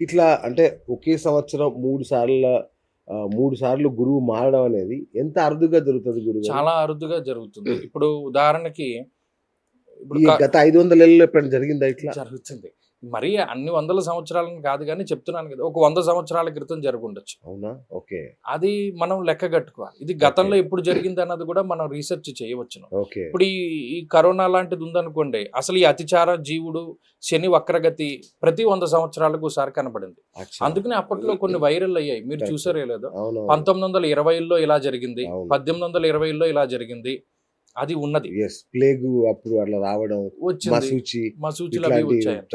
ఇట్లా అంటే ఒకే సంవత్సరం మూడు సార్ల మూడు సార్లు గురువు మారడం అనేది ఎంత అరుదుగా జరుగుతుంది గురువు గారు? చాలా అరుదుగా జరుగుతుంది. ఇప్పుడు ఉదాహరణకి ఇప్పుడు గత ఐదు వందల ఎప్పుడైనా జరిగిందా ఇట్లా? జరుగుతుంది. మరి అన్ని వందల సంవత్సరాలను కాదు కానీ చెప్తున్నాను కదా ఒక వంద సంవత్సరాల క్రితం జరుగుండొచ్చు. అవునా? ఓకే. అది మనం లెక్క కట్టుకోవాలి. ఇది గతంలో ఎప్పుడు జరిగింది అన్నది కూడా మనం రీసెర్చ్ చేయవచ్చును. ఇప్పుడు ఈ ఈ కరోనా లాంటిది ఉందనుకోండి అసలు ఈ అతిచార జీవుడు శని వక్రగతి ప్రతి వంద సంవత్సరాలకు ఒకసారి కనబడింది. అందుకని అప్పట్లో కొన్ని వైరల్ అయ్యాయి. మీరు. చూసారే లేదో? పంతొమ్మిది వందల ఇరవైలో ఇలా జరిగింది. పద్దెనిమిది వందల ఇరవైలో ఇలా జరిగింది. అది ఉన్నది. ప్లేగ్ అప్పుడు అట్లా రావడం మసూచి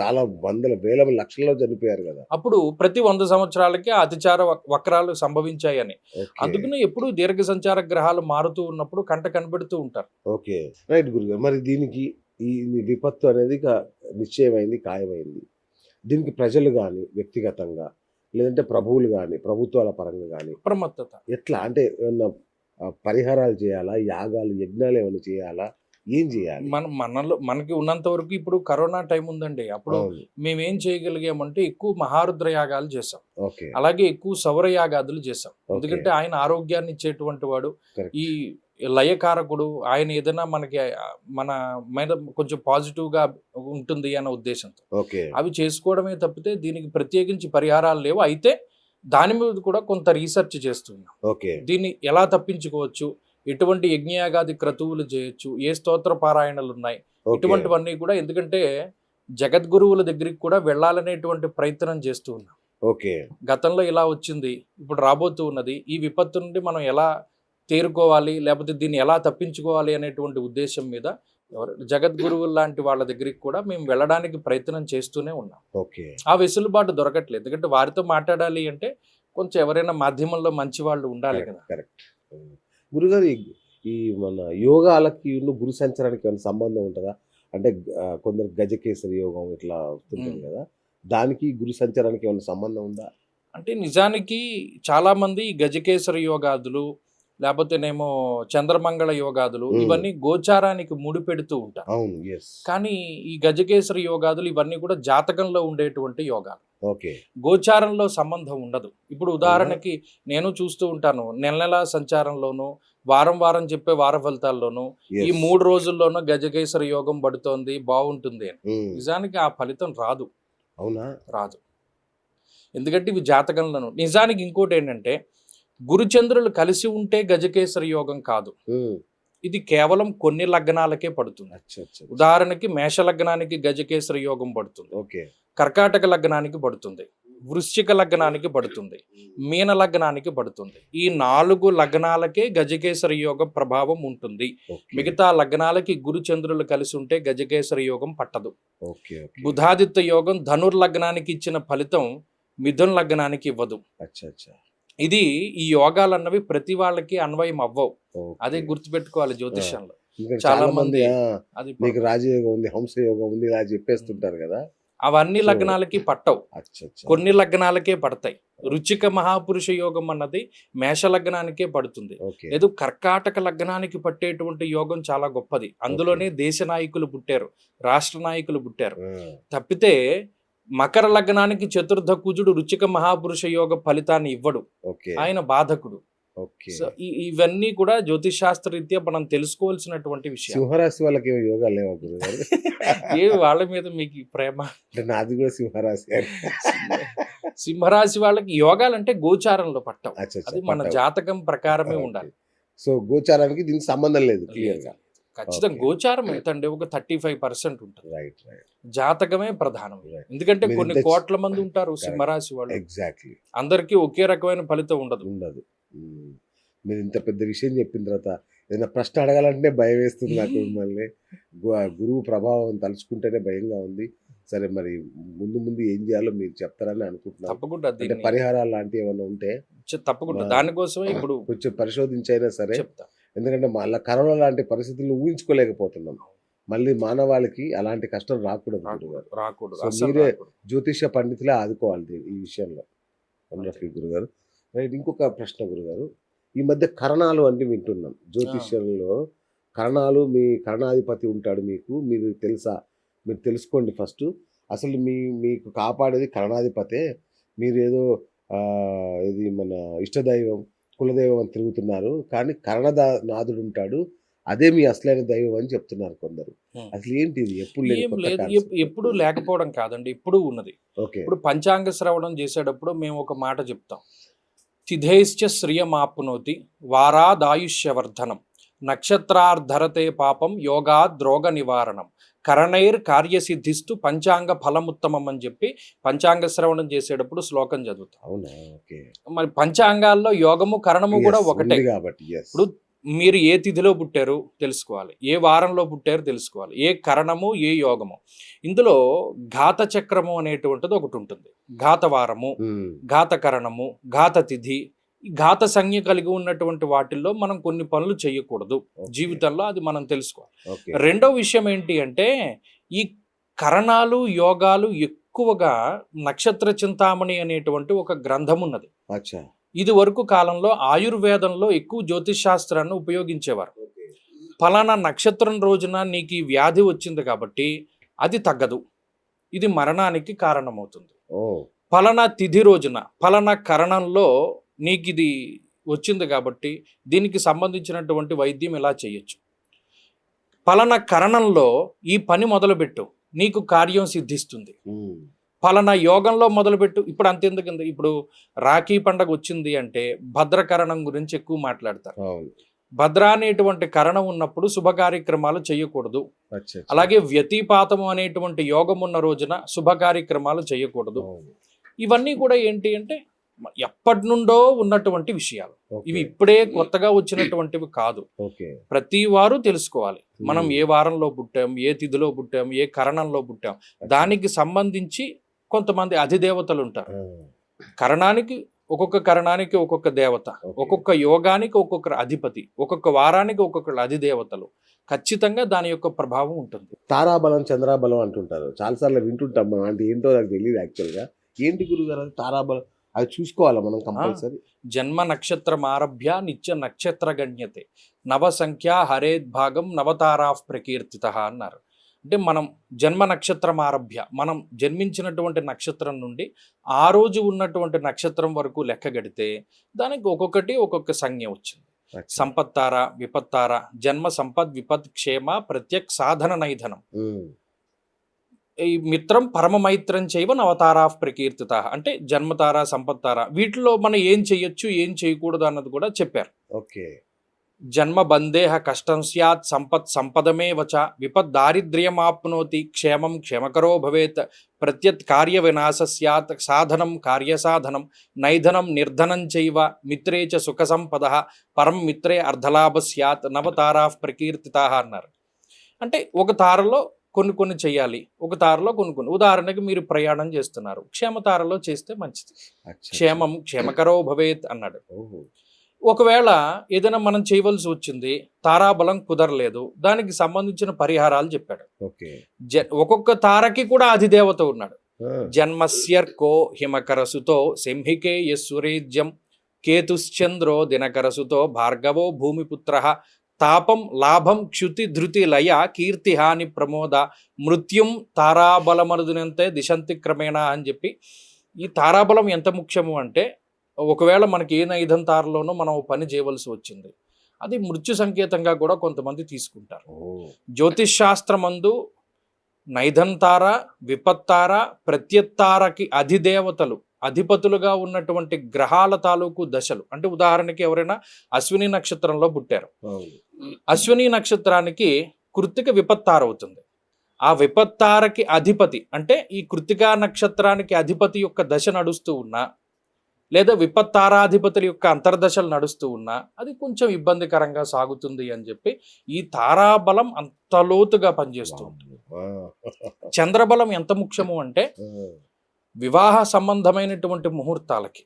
చాలా వందల వేల లక్షల్లో చనిపోయారు కదా. అప్పుడు ప్రతి వంద సంవత్సరాలకి అతిచార వక్- వక్రాలు సంభవించాయని. అందుకని ఎప్పుడు దీర్ఘ సంచార గ్రహాలు మారుతూ ఉన్నప్పుడు కంట కనబెడుతూ ఉంటారు. ఓకే రైట్ గురుగారు. మరి దీనికి ఈ విపత్తు అనేది నిశ్చయమైంది ఖాయమైంది. దీనికి ప్రజలు కానీ వ్యక్తిగతంగా లేదంటే ప్రభువులు కానీ ప్రభుత్వాల పరంగా కానీ అప్రమత్తత. ఎట్లా? అంటే పరిహారాలు చేయాలా? యాగాలు యజ్ఞాలు ఏమైనా చేయాలా? ఏం చేయాలి? మన మనలో మనకి ఉన్నంత వరకు ఇప్పుడు కరోనా టైం ఉందండి. అప్పుడు. మేమేం చేయగలిగామంటే ఎక్కువ మహారుద్ర యాగాలు చేసాం అలాగే ఎక్కువ సౌర యాగాదులు చేసాం. ఎందుకంటే ఆయన ఆరోగ్యాన్ని ఇచ్చేటువంటి వాడు. ఈ లయకారకుడు ఆయన ఏదైనా మనకి మన మీద కొంచెం పాజిటివ్గా ఉంటుంది అన్న ఉద్దేశంతో. ఓకే. అవి చేసుకోవడమే తప్పితే దీనికి ప్రత్యేకించి పరిహారాలు లేవు. అయితే దాని మీద కూడా కొంత రీసెర్చ్ చేస్తున్నాం. ఓకే. దీన్ని ఎలా తప్పించుకోవచ్చు? ఎటువంటి యజ్ఞయాగాది క్రతువులు చేయొచ్చు? ఏ స్తోత్ర పారాయణలు ఉన్నాయి. ఇటువంటివన్నీ కూడా ఎందుకంటే జగద్గురువుల దగ్గరికి కూడా వెళ్ళాలనేటువంటి ప్రయత్నం చేస్తూ ఉన్నాం. ఓకే. గతంలో ఇలా వచ్చింది ఇప్పుడు రాబోతూ ఉన్నది. ఈ విపత్తు నుండి మనం ఎలా తేరుకోవాలి? లేకపోతే దీన్ని ఎలా తప్పించుకోవాలి అనేటువంటి ఉద్దేశం మీద ఎవరు? జగద్గురువులు లాంటి వాళ్ళ దగ్గరికి కూడా మేము వెళ్ళడానికి ప్రయత్నం చేస్తూనే ఉన్నాం. ఓకే. ఆ వెసులుబాటు దొరకట్లేదు. ఎందుకంటే వారితో మాట్లాడాలి అంటే కొంచెం ఎవరైనా మాధ్యమంలో మంచి వాళ్ళు ఉండాలి కదా. కరెక్ట్. గురుగారు ఈ- మన యోగాలకి గురు సంచారానికి ఏమైనా సంబంధం ఉంటుందా? అంటే కొందరు గజకేసరి యోగం ఇట్లా వస్తుంటుంది. కదా. దానికి గురు సంచారానికి ఏమైనా సంబంధం ఉందా? అంటే నిజానికి చాలా మంది ఈ గజకేసరి యోగాదులు లేకపోతేనేమో చంద్రమంగళ యోగాదులు. ఇవన్నీ గోచారానికి ముడిపెడుతూ ఉంటారు. ఎస్ కానీ ఈ గజకేసరి యోగాదులు ఇవన్నీ కూడా జాతకంలో ఉండేటువంటి యోగాలు. గోచారంలో సంబంధం ఉండదు. ఇప్పుడు ఉదాహరణకి నేను చూస్తూ ఉంటాను నెల నెల సంచారంలోను వారం వారం చెప్పే వార ఫలితాల్లోనూ ఈ మూడు రోజుల్లోనూ గజకేసరి యోగం పడుతోంది బాగుంటుంది అని. నిజానికి ఆ ఫలితం రాదు. అవునా? రాదు. ఎందుకంటే ఇవి జాతకంలోను. నిజానికి ఇంకోటి ఏంటంటే గురుచంద్రులు కలిసి ఉంటే గజకేసరి యోగం కాదు. ఇది కేవలం కొన్ని లగ్నాలకే పడుతుంది. ఉదాహరణకి మేష లగ్నానికి గజకేసరి యోగం పడుతుంది. ఓకే. కర్కాటక లగ్నానికి పడుతుంది. వృశ్చిక లగ్నానికి పడుతుంది. మీన లగ్నానికి పడుతుంది. ఈ నాలుగు లగ్నాలకే గజకేసరి యోగం ప్రభావం ఉంటుంది. మిగతా లగ్నాలకి గురు చంద్రులు కలిసి ఉంటే గజకేసరి యోగం పట్టదు. బుధాదిత్య యోగం ధనుర్ లగ్నానికి ఇచ్చిన ఫలితం మిథున్ లగ్నానికి ఇవ్వదు. అచ్చా అచ్చా. ఇది ఈ యోగాలు అన్నవి ప్రతి వాళ్ళకి అన్వయం అవ్వవు. అదే గుర్తుపెట్టుకోవాలి జ్యోతిష్యంలో. చాలా మంది అది నీకు రాజయోగం ఉంది హంస యోగం ఉంది ఇలా చెప్పేస్తుంటారు కదా. అవన్నీ లగ్నాలకి పట్టవు. కొన్ని లగ్నాలకే పడతాయి. రుచిక మహాపురుష యోగం అన్నది మేష లగ్నానికే పడుతుంది. లేదు కర్కాటక లగ్నానికి పట్టేటువంటి యోగం చాలా గొప్పది. అందులోనే దేశ నాయకులు పుట్టారు రాష్ట్ర నాయకులు పుట్టారు. తప్పితే మకర లగ్నానికి చతుర్థ కుజుడు రుచిక మహాపురుష యోగ ఫలితాన్ని ఇవ్వడు. ఓకే. ఆయన బాధకుడు. ఓకే. సో ఇవన్నీ కూడా జ్యోతిష్ శాస్త్ర రీత్యా మనం తెలుసుకోవాల్సినటువంటి విషయం సింహరాశి వాళ్ళకి ఏమో యోగా లేవా ఏ వాళ్ళ మీద మీకు ప్రేమ? నాది కూడా సింహరాశి సింహరాశి వాళ్ళకి యోగాలు అంటే గోచారంలో అచ్చా, అది మన. జాతకం ప్రకారమే. ఉండాలి. సో గోచారానికి దీనికి సంబంధం లేదు క్లియర్గా ఖచ్చితంగా. గోచారం ఎంత అండి ఒక థర్టీ ఫైవ్ పర్సెంట్ ఉంటుంది. రైట్ రైట్ జాతకమే ప్రధానం. ఎందుకంటే కొన్ని కోట్ల మంది ఉంటారు. సింహరాశి వాళ్ళు. ఎగ్జాక్ట్లీ అందరికీ ఒకే రకమైన ఫలితం ఉండదు. ఉండదు. మీరు ఇంత పెద్ద విషయం చెప్పిన తర్వాత ఏదైనా ప్రశ్న అడగాలంటే భయం వేస్తుంది నాకు మిమ్మల్ని. గురువు ప్రభావం తలుచుకుంటేనే భయంగా ఉంది. సరే మరి ముందు ముందు ఏం చేయాలో మీరు చెప్తారని అనుకుంటున్నాను. తప్పకుండా అంటే పరిహారాలు లాంటివి ఏమైనా ఉంటే తప్పకుండా. దానికోసమే ఇప్పుడు కొంచెం పరిశోధించైనా సరే చెప్తా. ఎందుకంటే మళ్ళీ కరోనా లాంటి పరిస్థితులను ఊహించుకోలేకపోతున్నాం. మళ్ళీ మానవాళికి అలాంటి కష్టం రాకూడదు రాకూడదు మీరే-. జ్యోతిష పండితులే ఆదుకోవాలి ఈ విషయంలో. వండర్ఫుల్ గురుగారు. రైట్ ఇంకొక ప్రశ్న గురుగారు. ఈ మధ్య కరణాలు అంటే వింటున్నాం. జ్యోతిష్యంలో కరణాలు మీ కరణాధిపతి ఉంటాడు మీకు. మీరు తెలుసా? మీరు తెలుసుకోండి ఫస్ట్. అసలు మీ మీకు కాపాడేది కరణాధిపతే. మీరేదో ఆ, ఇది మన ఇష్టదైవం కులదైవం అని తిరుగుతున్నారు కానీ కరణదా నాథుడు ఉంటాడు అదే మీ అసలైన దైవం అని చెప్తున్నారు కొందరు. అసలు ఏంటి ఇది ఎప్పుడు లేదు. ఎప్పుడు లేకపోవడం కాదండి ఇప్పుడు ఉన్నది. ఓకే. ఇప్పుడు పంచాంగ శ్రవణం చేసేటప్పుడు మేము ఒక మాట చెప్తాం. తిథేశ్చ శ్రియమాప్నోతి వారాదాయుష్యవర్ధనం నక్షత్రార్ధరతే పాపం యోగా ద్రోగ నివారణం. కరణైర్ కార్యసిద్ధిస్తూ పంచాంగ ఫలముత్తమం అని చెప్పి పంచాంగ శ్రవణం చేసేటప్పుడు శ్లోకం చదువుతాం. అవునా? మరి పంచాంగాల్లో యోగము కరణము కూడా ఒకటే. కాబట్టి. ఇప్పుడు మీరు ఏ తిథిలో పుట్టారు తెలుసుకోవాలి. ఏ వారంలో పుట్టారు తెలుసుకోవాలి. ఏ కరణము ఏ యోగము. ఇందులో ఘాత చక్రము అనేటువంటిది ఒకటి ఉంటుంది. ఘాతవారము Hmm. ఘాతకరణము ఘాత తిథి ఘాత సంజ్ఞ కలిగి ఉన్నటువంటి వాటిల్లో మనం కొన్ని పనులు చేయకూడదు. జీవితంలో అది మనం తెలుసుకోవాలి. రెండో విషయం ఏంటి అంటే ఈ కరణాలు యోగాలు ఎక్కువగా నక్షత్ర చింతామణి అనేటువంటి ఒక గ్రంథం ఉన్నది. ఇది వరకు కాలంలో ఆయుర్వేదంలో ఎక్కువ జ్యోతిష్ శాస్త్రాన్ని ఉపయోగించేవారు. ఫలానా నక్షత్రం రోజున నీకు ఈ వ్యాధి వచ్చింది కాబట్టి అది తగ్గదు. ఇది మరణానికి కారణమవుతుంది. ఫలానా తిథి రోజున ఫలానా కరణంలో నీకు ఇది వచ్చింది కాబట్టి దీనికి సంబంధించినటువంటి వైద్యం ఇలా చేయొచ్చు. ఫలానా కరణంలో ఈ పని మొదలుపెట్టు. నీకు కార్యం సిద్ధిస్తుంది. ఫలానా యోగంలో మొదలుపెట్టు. ఇప్పుడు అంతెందుకుంది ఇప్పుడు రాఖీ పండగ వచ్చింది అంటే భద్రకరణం గురించి ఎక్కువ మాట్లాడతారు. భద్ర అనేటువంటి కరణం ఉన్నప్పుడు శుభ కార్యక్రమాలు చేయకూడదు. అలాగే వ్యతిపాతము అనేటువంటి యోగం ఉన్న రోజున శుభ కార్యక్రమాలు చేయకూడదు. ఇవన్నీ కూడా ఏంటి అంటే ఎప్పటి నుండో ఉన్నటువంటి విషయాలు. ఇవి ఇప్పుడే కొత్తగా వచ్చినటువంటివి కాదు. ప్రతి వారు తెలుసుకోవాలి. మనం. ఏ వారంలో పుట్టాం ఏ తిథిలో పుట్టాం ఏ కరణంలో పుట్టాం దానికి సంబంధించి కొంతమంది అధిదేవతలు ఉంటారు. కరణానికి ఒక్కొక్క కరణానికి ఒక్కొక్క దేవత. ఒక్కొక్క యోగానికి ఒక్కొక్క అధిపతి ఒక్కొక్క వారానికి ఒక్కొక్క అధిదేవతలు. ఖచ్చితంగా దాని యొక్క ప్రభావం ఉంటుంది. తారాబలం చంద్రాబలం అంటుంటారు. చాలాసార్లు వింటుంటాం మనం. అంటే ఏంటో నాకు తెలియదు యాక్చువల్గా ఏంటి గురుగారు? తారాబలం అది చూసుకోవాలా మనం కంపల్సరీ? జన్మ నక్షత్రం ఆరభ్య నిత్య నక్షత్ర గణ్యతే. నవ సంఖ్య హరేద్ భాగం నవతారా ప్రకీర్తిత అన్నారు. అంటే మనం జన్మ నక్షత్రం ఆరభ్య మనం జన్మించినటువంటి నక్షత్రం నుండి ఆ రోజు ఉన్నటువంటి నక్షత్రం వరకు లెక్క గడితే దానికి ఒక్కొక్కటి ఒక్కొక్క సంజ్ఞ వచ్చింది. సంపత్తార విపత్తార జన్మ సంపద్ విపత్ క్షేమ ప్రత్యక్ సాధన నైధనం. ఈ మిత్రం పరమ మైత్రం చేయవ నవతారా ప్రకీర్తిత. అంటే జన్మతార సంపత్తార. వీటిలో మనం ఏం చేయొచ్చు ఏం చేయకూడదు అన్నది కూడా చెప్పారు. ఓకే. జన్మ బందేహ కష్టం స్యాత్ సంపత్ సంపదమే వచ విపద్ దారిద్ర్యమాప్నోతి క్షేమం క్షేమకరో భవేత్ ప్రత్యత్ కార్య వినాశ స్యాత్ సాధనం కార్యసాధనం నైధనం నిర్ధనం చైవ మిత్రే చ సుఖ సంపద పరం మిత్రే అర్ధలాభ స్యాత్ నవతారా ప్రకీర్తిత అన్నారు. అంటే ఒక తారలో కొన్ని కొన్ని చేయాలి. ఒక తారలో కొన్ని కొన్ని. ఉదాహరణకి మీరు ప్రయాణం చేస్తున్నారు. క్షేమతారలో చేస్తే మంచిది. క్షేమం క్షేమకరో భవేత్ అన్నాడు. ఒకవేళ ఏదైనా మనం చేయవలసి వచ్చింది తారాబలం కుదరలేదు దానికి సంబంధించిన పరిహారాలు చెప్పాడు. ఒక్కొక్క తారకి కూడా అధిదేవత ఉన్నాడు. జన్మస్యర్కో హిమకరసుతో సింహికే యస్సురేజ్యం కేతుశ్చంద్రో దినకరసుతో భార్గవో భూమిపుత్ర తాపం లాభం క్షుతి ధృతి లయ కీర్తి హాని ప్రమోద మృత్యుం తారాబలమనుదినంతే దిశంతి క్రమేణ అని చెప్పి ఈ తారాబలం ఎంత ముఖ్యము అంటే ఒకవేళ మనకి ఏ నైధం తారలోనో మనం పని చేయవలసి వచ్చింది. అది మృత్యు సంకేతంగా కూడా కొంతమంది తీసుకుంటారు. జ్యోతిష్ శాస్త్రమందు నైధంతార విపత్తార ప్రత్యత్తారకి అధిదేవతలు అధిపతులుగా ఉన్నటువంటి గ్రహాల తాలూకు దశలు. అంటే ఉదాహరణకి ఎవరైనా అశ్విని నక్షత్రంలో పుట్టారు. అశ్విని నక్షత్రానికి కృత్తిక విపత్తార అవుతుంది. ఆ విపత్తారకి అధిపతి అంటే ఈ కృత్తికా నక్షత్రానికి అధిపతి యొక్క దశ నడుస్తూ ఉన్నా లేదా విపత్తారాధిపతుల యొక్క అంతర్దశలు నడుస్తూ ఉన్నా అది కొంచెం ఇబ్బందికరంగా సాగుతుంది అని చెప్పి ఈ తారాబలం అంత లోతుగా పనిచేస్తుంది ఆ, చంద్రబలం ఎంత ముఖ్యము అంటే వివాహ సంబంధమైనటువంటి ముహూర్తాలకి.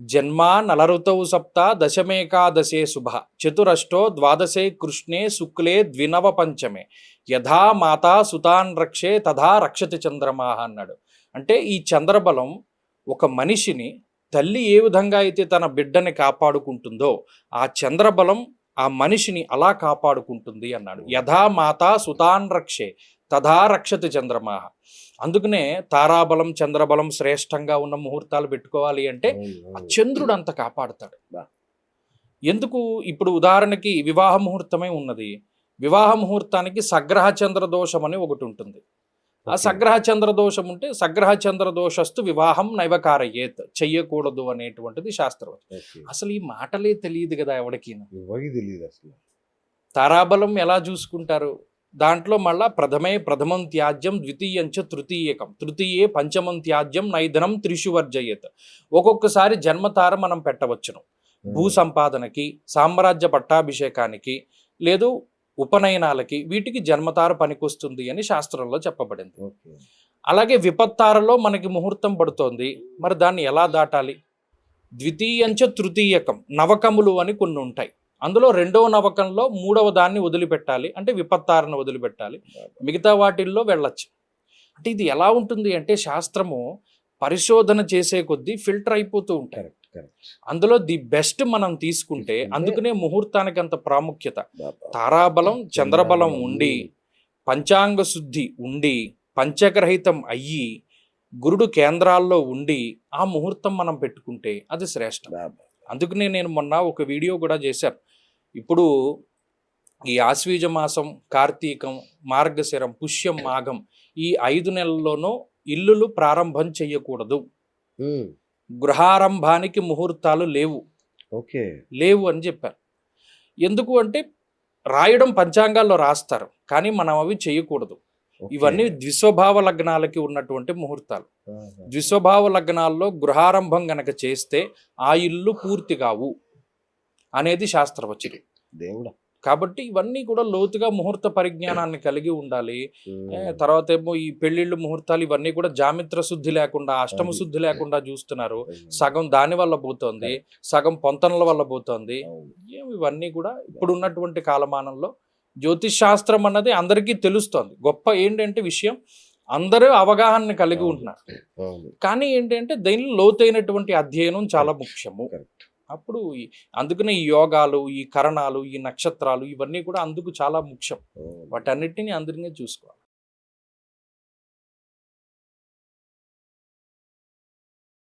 జన్మ నలరుతౌ సప్త దశమేకాదశే శుభ. చతురష్టో ద్వాదశే కృష్ణే శుక్లే ద్వినవ పంచమే. యథా మాతా సుతాన్ రక్షే తథా రక్షతి చంద్రమాహ అన్నాడు. అంటే ఈ చంద్రబలం ఒక మనిషిని తల్లి ఏ విధంగా అయితే తన బిడ్డని కాపాడుకుంటుందో ఆ చంద్రబలం ఆ మనిషిని అలా కాపాడుకుంటుంది అన్నాడు. యథా మాతా సుతాన్ రక్షే తథా రక్షతి చంద్రమాహ అందుకనే తారాబలం చంద్రబలం శ్రేష్టంగా ఉన్న ముహూర్తాలు పెట్టుకోవాలి అంటే ఆ. చంద్రుడు అంత కాపాడుతాడు. ఎందుకు? ఇప్పుడు ఉదాహరణకి వివాహ ముహూర్తమే ఉన్నది. వివాహ ముహూర్తానికి సగ్రహ చంద్ర దోషం అని ఒకటి ఉంటుంది. ఆ. సగ్రహ చంద్ర దోషం ఉంటే సగ్రహ చంద్ర దోషస్తు వివాహం నైవకారయేత్ చెయ్యకూడదు అనేటువంటిది శాస్త్రం ఓకే. అసలు ఈ మాటలే తెలియదు కదా ఎవరికి. తెలియదు అసలు. తారాబలం ఎలా చూసుకుంటారు? దాంట్లో మళ్ళా ప్రథమే ప్రథమం త్యాజ్యం ద్వితీయంచ తృతీయకం. తృతీయే పంచమం త్యాజ్యం నైదనం త్రిషు వర్జయత్ ఒక్కొక్కసారి జన్మతార మనం పెట్టవచ్చును. భూ సంపాదనకి సామ్రాజ్య పట్టాభిషేకానికి లేదు ఉపనయనాలకి వీటికి జన్మతార పనికొస్తుంది అని శాస్త్రంలో చెప్పబడింది. అలాగే విపత్తారలో మనకి ముహూర్తం పడుతోంది. మరి దాన్ని ఎలా దాటాలి? ద్వితీయంచ తృతీయకం నవకములు అని కొన్ని ఉంటాయి. అందులో రెండవ నవకంలో మూడవ దాన్ని వదిలిపెట్టాలి. అంటే విపత్తారను వదిలిపెట్టాలి. మిగతా వాటిల్లో వెళ్ళొచ్చు. అంటే ఇది ఎలా ఉంటుంది అంటే శాస్త్రము పరిశోధన చేసే కొద్దీ ఫిల్టర్ అయిపోతూ కరెక్ట్. అందులో ది బెస్ట్ మనం తీసుకుంటే అందుకనే ముహూర్తానికి అంత ప్రాముఖ్యత. తారాబలం చంద్రబలం ఉండి పంచాంగ శుద్ధి ఉండి పంచగ్రహితం అయ్యి గురుడు కేంద్రాల్లో ఉండి ఆ ముహూర్తం మనం పెట్టుకుంటే అది శ్రేష్టం. అందుకనే నేను మొన్న ఒక వీడియో కూడా చేశాను. ఇప్పుడు ఈ ఆశ్వీజ మాసం కార్తీకం మార్గశిరం పుష్యం మాఘం ఈ ఐదు నెలల్లోనూ ఇల్లులు ప్రారంభం చేయకూడదు. ఉమ్, గృహారంభానికి ముహూర్తాలు లేవు. ఓకే. లేవు అని చెప్పారు. ఎందుకు అంటే రాయడం పంచాంగాల్లో రాస్తారు. కానీ మనం అవి చేయకూడదు. ఇవన్నీ ద్విస్వభావ లగ్నాలకి ఉన్నటువంటి ముహూర్తాలు. ద్విస్వభావ లగ్నాల్లో గృహారంభం గనక చేస్తే ఆ ఇల్లు పూర్తి కావు. అనేది శాస్త్రవచనం. దేవుడా. కాబట్టి ఇవన్నీ కూడా లోతుగా ముహూర్త పరిజ్ఞానాన్ని కలిగి ఉండాలి. తర్వాత ఏమో ఈ పెళ్ళిళ్ళు ముహూర్తాలు ఇవన్నీ కూడా జామిత్ర శుద్ధి లేకుండా అష్టమ. శుద్ధి లేకుండా చూస్తున్నారు. సగం దాని వల్ల పోతోంది సగం పొంతనల వల్ల పోతోంది. ఇవన్నీ కూడా ఇప్పుడు ఉన్నటువంటి కాలమానంలో జ్యోతిష్ శాస్త్రం అన్నది అందరికీ తెలుస్తోంది. గొప్ప ఏంటంటే విషయం అందరూ అవగాహన కలిగి. ఉంటున్నారు. కానీ ఏంటంటే దీనిలో లోతైనటువంటి అధ్యయనం చాలా ముఖ్యము. అప్పుడు అందుకనే ఈ యోగాలు ఈ కరణాలు ఈ నక్షత్రాలు ఇవన్నీ కూడా అందుకు చాలా ముఖ్యం. వాటన్నిటిని అందరినీ చూసుకోవాలి